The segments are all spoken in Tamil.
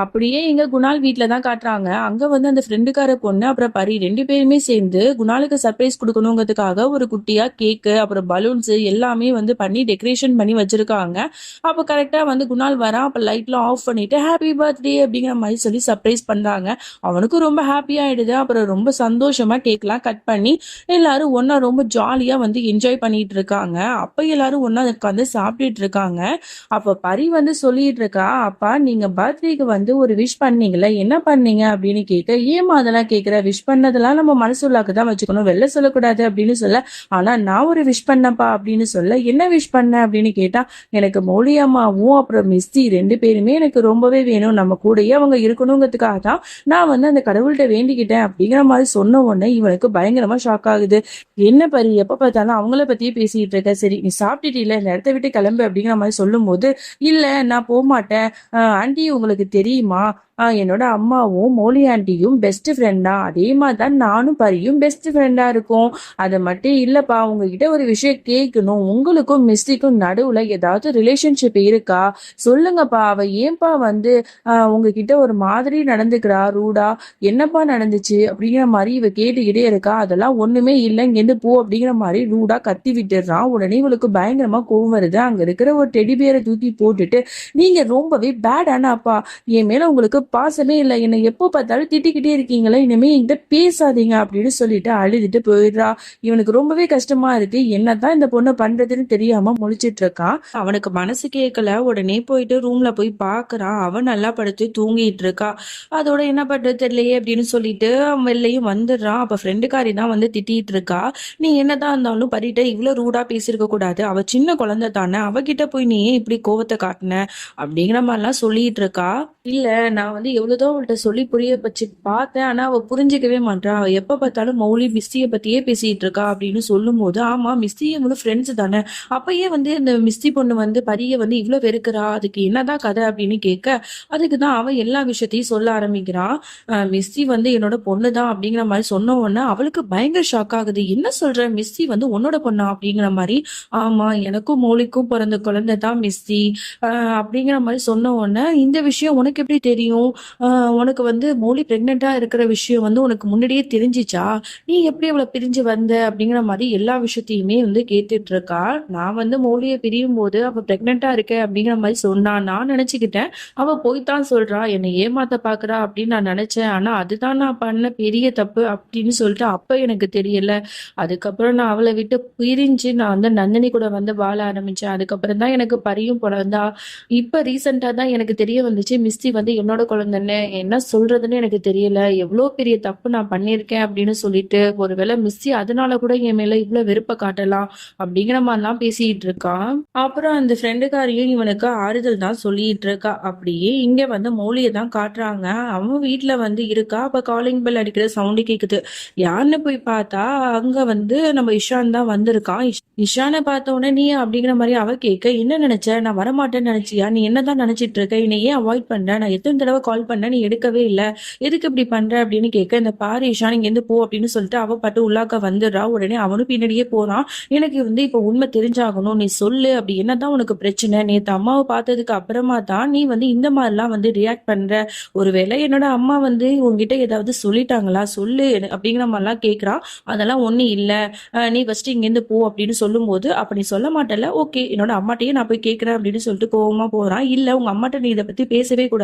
அப்படியே எங்க குணால் வீட்டில தான் காட்டுறாங்க. அங்க வந்து அந்த ஃப்ரெண்டுக்கார பொண்ணு அப்புறம் பரி ரெண்டு பேருமே சேர்ந்து குணாலுக்கு சர்ப்ரைஸ் கொடுக்கணுங்கிறதுக்காக ஒரு குட்டியா கேக்கு அப்புறம் பலூன்ஸ் எல்லாமே வந்து பண்ணி டெக்கரேஷன் பண்ணி வச்சிருக்காங்க. அப்போ கரெக்டா வந்து குணால் வரா அப்ப லைட்லாம் ஆஃப் பண்ணிட்டு ஹாப்பி பர்த்டே அப்படிங்கிற மாதிரி சொல்லி சர்ப்ரைஸ் பண்றாங்க. அவனுக்கும் ரொம்ப ஹாப்பி ஆயிடுது. அப்புறம் ரொம்ப சந்தோஷமா கேக்லாம் கட் பண்ணி எல்லாரும் ஒன்னா ரொம்ப ஜாலியா வந்து என்ஜாய் பண்ணிட்டு இருக்காங்க. அப்ப எல்லாரும் ஒன்னா உட்காந்து சாப்பிட்டுட்டு இருக்காங்க. அப்ப பரி வந்து சொல்லிட்டு இருக்கா அப்பா நீங்க பர்த்டேக்கு வந்து வந்து ஒரு விஷ் பண்ணீங்கள என்ன பண்ணீங்க அப்படின்னு கேட்க ஏமா அதெல்லாம் கேட்குற விஷ் பண்ணதெல்லாம் நம்ம மனசுள்ளாக்கு தான் வச்சுக்கணும். வெளில சொல்லக்கூடாது அப்படின்னு சொல்ல ஆனா நான் ஒரு விஷ் பண்ணப்பா அப்படின்னு சொல்ல என்ன விஷ் பண்ண? அப்படின்னு கேட்டா எனக்கு மௌலி அம்மாவும் அப்புறம் மிஸ்தி ரெண்டு பேருமே எனக்கு ரொம்பவே வேணும். நம்ம கூடயே அவங்க இருக்கணுங்கிறதுக்காக தான் நான் வந்து அந்த கடவுள்கிட்ட வேண்டிக்கிட்டேன் அப்படிங்கிற மாதிரி சொன்ன உடனே இவனுக்கு பயங்கரமா ஷாக் ஆகுது. என்ன பரி எப்ப பார்த்தாலும் அவங்கள பத்தியே பேசிட்டு இருக்க? சரி நீ சாப்பிட்டுட்டீல இந்த இடத்த விட்டு கிளம்பு அப்படிங்கிற மாதிரி சொல்லும் போது இல்ல நான் போக மாட்டேன் ஆண்டி உங்களுக்கு தெரியும். ma என்னோட அம்மாவும் மோலி ஆண்டியும் பெஸ்ட் ஃப்ரெண்டா அதே மாதிரி தான் நானும் பரியும் பெஸ்ட் ஃப்ரெண்டா இருக்கோம். அது மட்டும் இல்லப்பா உங்ககிட்ட ஒரு விஷயம் கேட்கணும். உங்களுக்கும் மிஸ்டிக்கும் நடுவுல ஏதாவது ரிலேஷன்ஷிப் இருக்கா? சொல்லுங்கப்பா. அவ ஏன்பா வந்து உங்ககிட்ட ஒரு மாதிரி நடந்துக்கிறா? ரூடா? என்னப்பா நடந்துச்சு? அப்படிங்கிற மாதிரி இவ கேட்டுக்கிட்டே இருக்கா. அதெல்லாம் ஒண்ணுமே இல்லை. இங்கேருந்து போ அப்படிங்கிற மாதிரி ரூடா கத்தி விட்டுறான் உடனே இவளுக்கு பயங்கரமா கோவம் வருது. அங்க இருக்கிற ஒரு டெடி பேரை தூக்கி போட்டுட்டு நீங்க ரொம்பவே பேடான அப்பா என் மேல உங்களுக்கு பாசமே இல்லை. என்னை எப்போ பார்த்தாலும் திட்டிக்கிட்டே இருக்கீங்களே? இனிமே என்கிட்ட பேசாதீங்க அப்படின்னு சொல்லிட்டு அழுதுட்டு போயிடுறா. இவனுக்கு ரொம்பவே கஷ்டமா இருக்கு. என்னதான் இந்த பொண்ணு பண்றதுன்னு தெரியாம முழிச்சிட்டு இருக்கான் அவனுக்கு மனசு கேட்கல உடனே போயிட்டு ரூம்ல போய் பாக்குறான் அவன் நல்லா படுத்து தூங்கிட்டு இருக்கா. அதோட என்ன பண்றது தெரியலையே அப்படின்னு சொல்லிட்டு அவன் வெளிலையும் வந்துடுறான். அப்ப ஃப்ரெண்டுக்காரி தான் வந்து திட்டிட்டு இருக்கா. நீ என்னதான் இருந்தாலும் பரிட்ட இவ்வளவு ரூடா பேசியிருக்க கூடாது. அவ சின்ன குழந்தை தானே. அவகிட்ட போய் நீ ஏன் இப்படி கோவத்தை காட்டின? அப்படிங்கிற மாதிரிலாம் சொல்லிட்டு இருக்கா. இல்ல நான் வந்து எவ்வளவுதான் அவள்கிட்ட சொல்லி புரிய வச்சு பார்த்தேன். ஆனா அவ புரிஞ்சிக்கவே மாட்டான் அவ எப்ப பார்த்தாலும் மௌலி மிஸ்திய பத்தியே பேசிட்டு இருக்கா அப்படின்னு சொல்லும் போது ஆமா மிஸ்தி இவங்களும் ஃப்ரெண்ட்ஸ் தானே. அப்பயே வந்து இந்த மிஸ்தி பொண்ணு வந்து பரிய வந்து இவ்வளவு வெறுக்கிறா அதுக்கு என்னதான் கதை அப்படின்னு கேட்க அதுக்கு தான் அவ எல்லா விஷயத்தையும் சொல்ல ஆரம்பிக்கிறான் மிஸ்தி வந்து என்னோட பொண்ணு தான் அப்படிங்கிற மாதிரி சொன்ன உடனே அவளுக்கு பயங்கர ஷாக் ஆகுது. என்ன சொல்ற? மிஸ்தி வந்து உன்னோட பொண்ணா அப்படிங்கிற மாதிரி ஆமா எனக்கும் மௌலிக்கும் பிறந்த குழந்தை தான் மிஸ்தி அப்படிங்கிற மாதிரி சொன்ன உடனே இந்த விஷயம் உனக்கு எப்படி தெரியும்? உனக்கு வந்து மௌலி பிரெக்னெண்டா இருக்கிற விஷயம் வந்து உனக்கு முன்னாடியே தெரிஞ்சிச்சா? நீ எப்படி அவளை பிரிஞ்சு வந்த? அப்படிங்கிற மாதிரி எல்லா விஷயத்தையுமே வந்து கேட்டுட்டு இருக்கா நான் வந்து மௌலியை பிரியும் போது அவ பிரெக்னெண்டா இருக்க அப்படிங்கிற மாதிரி சொன்னா நான் நினைச்சுக்கிட்டேன். அவ போய்தான் சொல்றா என்னை ஏமாத்த பாக்குறா அப்படின்னு நான் நினைச்சேன். ஆனா அதுதான் நான் பண்ண பெரிய தப்பு அப்படின்னு சொல்லிட்டு அப்ப எனக்கு தெரியல. அதுக்கப்புறம் நான் அவளை விட்டு பிரிஞ்சு நான் வந்து நந்தினி கூட வந்து வாழ ஆரம்பிச்சேன். அதுக்கப்புறம் தான் எனக்கு பரியும் பிறந்தா. இப்ப ரீசெண்டா தான் எனக்கு தெரிய வந்துச்சு மிஸ் மிஸ்டி வந்து என்னோட குழந்தைன்னு என்ன சொல்றதுன்னு எனக்கு தெரியல. எவ்வளவு பெரிய தப்பு நான் பண்ணியிருக்கேன் அப்படின்னு சொல்லிட்டு ஒருவேளை மிஸ்ஸி அதனால கூட என் மேல இவ்வளவு வெறுப்பை காட்டலாம் அப்படிங்கிற மாதிரிலாம் பேசிட்டு இருக்கான் அப்புறம் அந்த ஃப்ரெண்டுக்காரியும் இவனுக்கு ஆறுதல் தான் சொல்லிட்டு இருக்கா. அப்படியே இங்க வந்து மௌலியை தான் காட்டுறாங்க. அவன் வீட்டுல வந்து இருக்கா? அப்ப காலிங் பெல் அடிக்கிற சவுண்டு கேக்குது. யாருன்னு போய் பார்த்தா அங்க வந்து நம்ம இஷான் தான் வந்திருக்கான். இஷானை பார்த்த உடனே நீ அப்படிங்கிற மாதிரி அவ கேட்க என்ன நினைச்ச? நான் வரமாட்டேன்னு நினைச்சியா? நீ என்னதான் நினைச்சிட்டு இருக்க? என்னை ஏன் அவாய்ட் நான் எத்தனை தடவை கால் பண்ண நீ எடுக்கவே இல்லை. எதுக்கு இப்படி பண்ற அப்படின்னு கேட்க இந்த பாரு இஷான் இங்க போ அப்படின்னு சொல்லிட்டு அவ பட்டு உள்ளாக்க வந்துடுறா. உடனே அவனும் பின்னாடியே போறான். எனக்கு வந்து இப்ப உண்மை தெரிஞ்சாகணும். நீ சொல்லு அப்படி. என்னதான் உனக்கு பிரச்சனை? நேற்று அம்மாவை பார்த்ததுக்கு அப்புறமா தான் நீ வந்து இந்த மாதிரிலாம் வந்து ரியாக்ட் பண்ற. ஒருவேளை என்னோட அம்மா வந்து உன்கிட்ட ஏதாவது சொல்லிட்டாங்களா? சொல்லு அப்படிங்கிற மாதிரிலாம் கேட்குறான் அதெல்லாம் ஒன்றும் இல்லை. நீ ஃபர்ஸ்ட் இங்கேருந்து போ அப்படின்னு சொல்லும்போது போது அப்படி சொல்ல மாட்டல ஓகே என்னோட அம்மாட்டையே நான் போய் கேட்குறேன் அப்படின்னு சொல்லிட்டு கோவமாக போறான். இல்லை உங்க அம்மாட்ட நீ இதை பத்தி பேசவே கூடாது.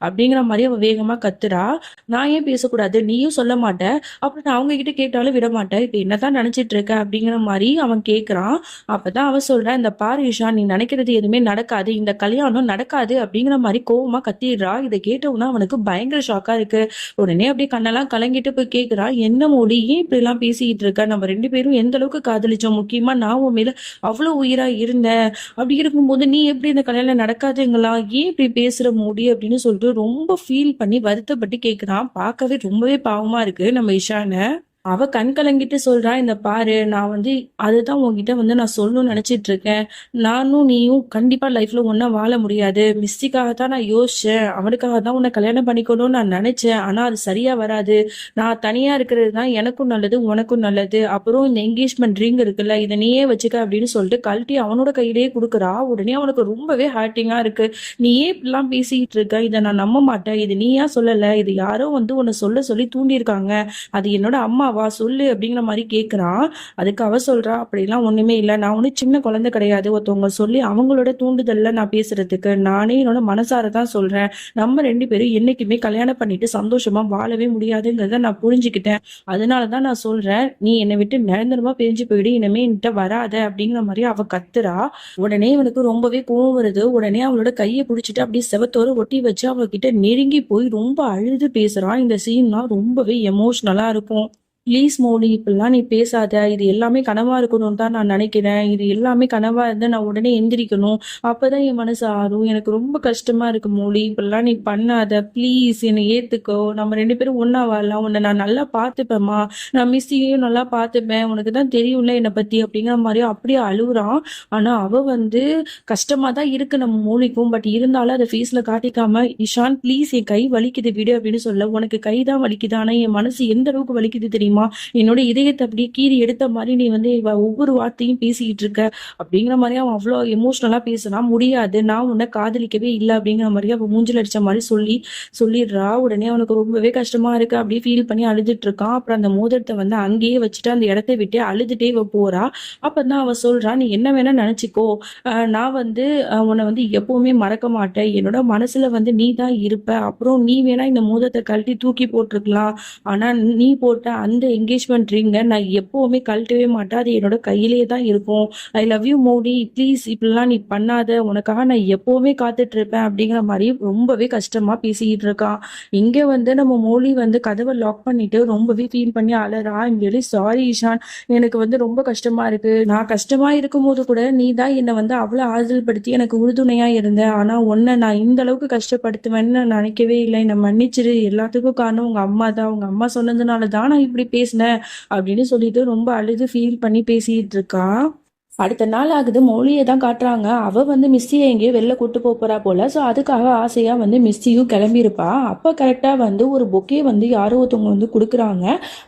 அப்படிங்கிற மாதிரி அவ வேகமா கத்துறா. நான் ஏன் பேசக்கூடாது? நீயும் சொல்ல மாட்ட. அப்புறம் நான் அவங்க கிட்ட கேட்டாலும் விட மாட்டேன் இப்போ என்னதான் நினைச்சிட்டு இருக்க அப்படிங்கிற மாதிரி அவன் கேட்குறான் அப்பதான் அவ சொல்றா இந்த பாரு இஷா நீ நினைக்கிறது எதுவுமே நடக்காது. இந்த கல்யாணம் நடக்காது அப்படிங்கிற மாதிரி கோவமா கத்திடுறா. இதை கேட்டவுடனே அவனுக்கு பயங்கர ஷாக்கா இருக்கு. உடனே அப்படியே கண்ணெல்லாம் கலங்கிட்டு போய் கேக்குறா என்ன மோடி? ஏன் இப்படி எல்லாம் பேசிட்டு இருக்க? நம்ம ரெண்டு பேரும் எந்த அளவுக்கு காதலிச்சோம்? முக்கியமா நான் உன் மேல அவ்வளவு உயிரா இருந்தேன். அப்படி இருக்கும்போது நீ எப்படி இந்த கல்யாணம் நடக்காதுங்களா? ஏன் இப்படி பேசுற மோடி? அப்படின்னு சொல்லிட்டு ரொம்ப ஃபீல் பண்ணி வருத்தப்பட்டு கேட்குறான் பார்க்கவே ரொம்பவே பாவமாக இருக்கு நம்ம இஷான. அவ கண் கலங்கிட்டு சொல்றா இந்த பாரு நான் வந்து அதுதான் உங்ககிட்ட வந்து நான் சொல்லணும்னு நினைச்சிட்டு இருக்கேன். நானும் நீயும் கண்டிப்பா லைஃப்ல ஒன்னா வாழ முடியாது. மிஸ்டிக்காக தான் நான் யோசிச்சேன். அவனுக்காக தான் உன்னை கல்யாணம் பண்ணிக்கணும்னு நான் நினைச்சேன். ஆனா அது சரியா வராது. நான் தனியா இருக்கிறது தான் எனக்கும் நல்லது உனக்கும் நல்லது. அப்புறம் இந்த என்கேஜ்மெண்ட் ரிங் இருக்குல்ல இதை நீயே வச்சுக்க அப்படின்னு சொல்லிட்டு கழட்டி அவனோட கையிலேயே கொடுக்குறா. உடனே அவனுக்கு ரொம்பவே ஹார்ட்டிங்கா இருக்கு. நீ ஏன் இப்படிலாம் பேசிட்டு இருக்க? இதை நான் நம்ப மாட்டேன். இது நீயா சொல்லல. இது யாரோ வந்து உன்னை சொல்ல சொல்லி தூண்டியிருக்காங்க. அது என்னோட வா சொல்லு அப்படிங்கிற மாதிரி கேட்குறான் அதுக்கு அவ சொல்றா அப்படிலாம் ஒன்றுமே இல்லை. நான் ஒன்றும் சின்ன குழந்தை கிடையாது. ஒருத்தவங்க சொல்லி அவங்களோட தூண்டுதல்ல நான் பேசுறதுக்கு. நானே என்னோட மனசார தான் சொல்றேன். நம்ம ரெண்டு பேரும் என்னைக்குமே கல்யாணம் பண்ணிட்டு சந்தோஷமா வாழவே முடியாதுங்கிறத நான் புரிஞ்சுக்கிட்டேன். அதனால தான் நான் சொல்றேன். நீ என்னை விட்டு நிரந்தரமா பிரிஞ்சு போயிடு. இனிமே என்கிட்ட வராத. அப்படிங்கிற மாதிரி அவ கத்துறா. உடனே இவனுக்கு ரொம்பவே கோவம் வருது. உடனே அவளோட கையை பிடிச்சிட்டு அப்படியே செவத்தோட ஒட்டி வச்சு அவகிட்ட நெருங்கி போய் ரொம்ப அழுது பேசுறான் இந்த சீன்லாம் ரொம்பவே எமோஷ்னலா இருக்கும். ப்ளீஸ் மோடி இப்படிலாம் நீ பேசாத. இது எல்லாமே கனவா இருக்கணும்னு தான் நான் நினைக்கிறேன். இது எல்லாமே கனவா இருந்தா நான் உடனே எந்திரிக்கணும். அப்பதான் என் மனசு ஆறும். எனக்கு ரொம்ப கஷ்டமா இருக்கு மௌலி இப்படிலாம் நீ பண்ணாத. ப்ளீஸ் என்னை ஏத்துக்கோ. நம்ம ரெண்டு பேரும் ஒன்னா வரலாம் உன்னை நான் நல்லா பார்த்துப்பேம்மா. நான் மிஸ்ஸையும் நல்லா பார்த்துப்பேன். உனக்கு தான் தெரியும்ல என்னை பத்தி அப்படிங்கிற மாதிரி அப்படியே அழுகுறான். ஆனா அவ வந்து கஷ்டமா தான் இருக்கு நம்ம மௌலிக்கும் பட் இருந்தாலும் அதை ஃபேஸ்ல காட்டிக்காம இஷான் ப்ளீஸ் என் கை வலிக்குது. விடு அப்படின்னு சொல்ல உனக்கு கை தான் வலிக்குது. ஆனா என் மனசு எந்த அளவுக்கு வலிக்குது தெரியுமா? என்னோட இதயத்தை அப்படியே கீறி எடுத்த மாதிரி நீ வந்து ஒவ்வொரு வார்த்தையும் பேசிக்கிட்டு இருக்க. அப்படிங்கிற மாதிரி அவன் அவ்வளோ எமோஷ்னலா பேசுனா முடியாது. நான் உன்னை காதலிக்கவே இல்லை அப்படிங்கிற மாதிரி அவன் மூஞ்சில் அடிச்ச மாதிரி சொல்லி சொல்லிடுறா. உடனே அவனுக்கு ரொம்பவே கஷ்டமா இருக்கு. அப்படியே ஃபீல் பண்ணி அழுதுட்டு இருக்கான். அப்புறம் அந்த மோதிரத்தை வந்து அங்கேயே வச்சுட்டு அந்த இடத்த விட்டு அழுதுட்டே இவ போறா. அப்பதான் அவ சொல்றா நீ என்ன வேணா நினைச்சுக்கோ. ஆஹ் நான் வந்து உன்னை வந்து எப்பவுமே மறக்க மாட்டேன். என்னோட மனசுல வந்து நீ தான் இருப்ப. அப்புறம் நீ வேணா இந்த மோதிரத்தை கழட்டி தூக்கி போட்டிருக்கலாம். ஆனா நீ போட்ட அந்த என்கேஜ்மெண்ட் ரிங்க நான் எப்பவுமே கழட்டவே மாட்டேன். அது என்னோட கையிலேயே தான் இருக்கும். I love you Modi please இப்படிலாம் நீ பண்ணாத. உனக்காக நான் எப்பவுமே காத்துட்டு இருப்பேன் அப்படிங்கிற மாதிரி ரொம்பவே கஷ்டமா பேசிக்கிட்டு இருக்கான். இங்க வந்து நம்ம மோலி வந்து கதவை லாக் பண்ணிட்டு ரொம்பவே ஃபீல் பண்ணி அழறா இங்கே சாரி ஈஷான். எனக்கு வந்து ரொம்ப கஷ்டமா இருக்கு. நான் கஷ்டமா இருக்கும்போது கூட நீ தான் என்னை வந்து அவ்வளவு ஆறுதல் படுத்தி எனக்கு உறுதுணையா இருந்த. ஆனா உன்னை நான் இந்த அளவுக்கு கஷ்டப்படுத்துவேன்னு நினைக்கவே இல்லை. என்னை மன்னிச்சிரு. எல்லாத்துக்கும் காரணம் உங்க அம்மா தான். உங்க அம்மா சொன்னதுனால தான் நான் இப்படி பேசினேன் அப்படின்னு சொல்லிட்டு ரொம்ப அழுது ஃபீல் பண்ணி பேசிட்டு இருக்கா? அடுத்த நாள் ஆகுது மொழியை தான் காட்டுறாங்க. அவள் வந்து மிஸ்ஸியை எங்கேயோ வெளில கூட்டு போகிறா போல் போல. ஸோ அதுக்காக ஆசையாக வந்து மிஸ்ஸியும் கிளம்பியிருப்பா அப்போ கரெக்டாக வந்து ஒரு பொக்கே வந்து யாரோ ஒருத்தவங்க வந்து கொடுக்குறாங்க.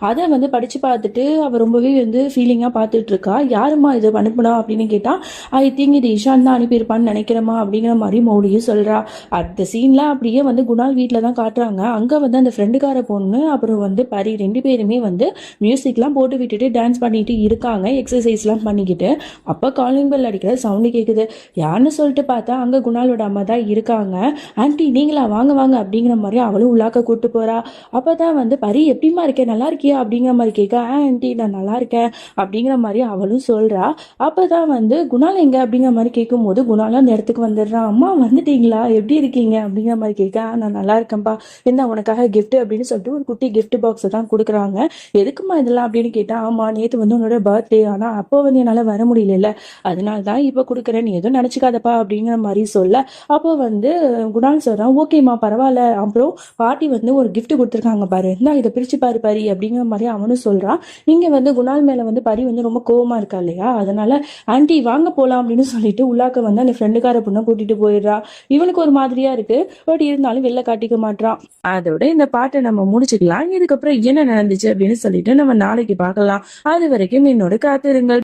அதை வந்து படித்து பார்த்துட்டு அவள் ரொம்பவே வந்து ஃபீலிங்காக பார்த்துட்ருக்கா யாருமா யாரும்மா இது அனுப்புனா? அப்படின்னு கேட்டால் ஐ திங்க் இது இஷான் தான் அனுப்பியிருப்பான்னு நினைக்கிறமா அப்படிங்கிற மாதிரி மௌலியும் சொல்கிறா அந்த சீன்லாம் அப்படியே வந்து குணால் வீட்டில் தான் காட்டுறாங்க. அங்கே வந்து அந்த ஃப்ரெண்டுக்கார பொண்ணு அப்புறம் வந்து பரி ரெண்டு பேருமே வந்து மியூசிக்லாம் போட்டு விட்டுட்டு டான்ஸ் பண்ணிட்டு இருக்காங்க. எக்ஸசைஸ்லாம் பண்ணிக்கிட்டு. அப்போ காலிங் பெல் அடிக்கிற சவுண்டு கேட்குது யாருன்னு சொல்லிட்டு பார்த்தா அங்கே குணாலோட அம்மா தான் இருக்காங்க. ஆன்ட்டி நீங்களா? வாங்க வாங்க அப்படிங்கிற மாதிரி அவளும் உள்ளாக்க கூட்டு போறா. அப்போ தான் வந்து பரி எப்படிமா இருக்கேன் நல்லா இருக்கியா? அப்படிங்கிற மாதிரி கேட்க ஆண்டி ஆன்ட்டி நான் நல்லா இருக்கேன். அப்படிங்கிற மாதிரி அவளும் சொல்றா. அப்போ தான் வந்து குணால் எங்க? அப்படிங்கிற மாதிரி கேட்கும்போது குணாலும் அந்த இடத்துக்கு வந்துடுறான் அம்மா வந்துட்டீங்களா? எப்படி இருக்கீங்க? அப்படிங்கிற மாதிரி கேட்க நான் நல்லா இருக்கேன்ப்பா. என்ன உனக்காக கிஃப்ட் அப்படின்னு சொல்லிட்டு ஒரு குட்டி கிஃப்ட் பாக்ஸை தான் கொடுக்குறாங்க. எதுக்குமா இதெல்லாம்? அப்படின்னு கேட்டா ஆமா நேத்து வந்து உன்னோட பர்த்டே ஆனா அப்போ வந்து என்னால வர முடியல. அதனால தான் இப்போ கொடுக்குறேன். நீ எதுவும் நினச்சிக்காதப்பா அப்படிங்கிற மாதிரி சொல்ல. அப்போ வந்து குணால் சொல்கிறான் ஓகேம்மா பரவாயில்ல. அப்புறம் பாட்டி வந்து ஒரு கிஃப்ட் கொடுத்துருக்காங்க பாரு. நான் இதை பிரிச்சு பாரு பரி. அப்படிங்கிற மாதிரி அவனும் சொல்கிறான் இங்கே வந்து குணால் மேலே வந்து பரி வந்து ரொம்ப கோவமா இருக்கா இல்லையா? அதனால ஆன்ட்டி வாங்க போகலாம் அப்படின்னு சொல்லிட்டு உள்ளாக்க வந்து அந்த ஃப்ரெண்டுக்கார பொண்ணை கூட்டிட்டு போயிடுறா. இவனுக்கு ஒரு மாதிரியா இருக்கு. பட் இருந்தாலும் வெளில காட்டிக்க மாட்றான். அதோட இந்த பாட்டை நம்ம முடிச்சுக்கலாம். இதுக்கப்புறம் என்ன நடந்துச்சு அப்படின்னு சொல்லிட்டு நம்ம நாளைக்கு பார்க்கலாம். அது வரைக்கும் என்னோட காத்திருங்கள்.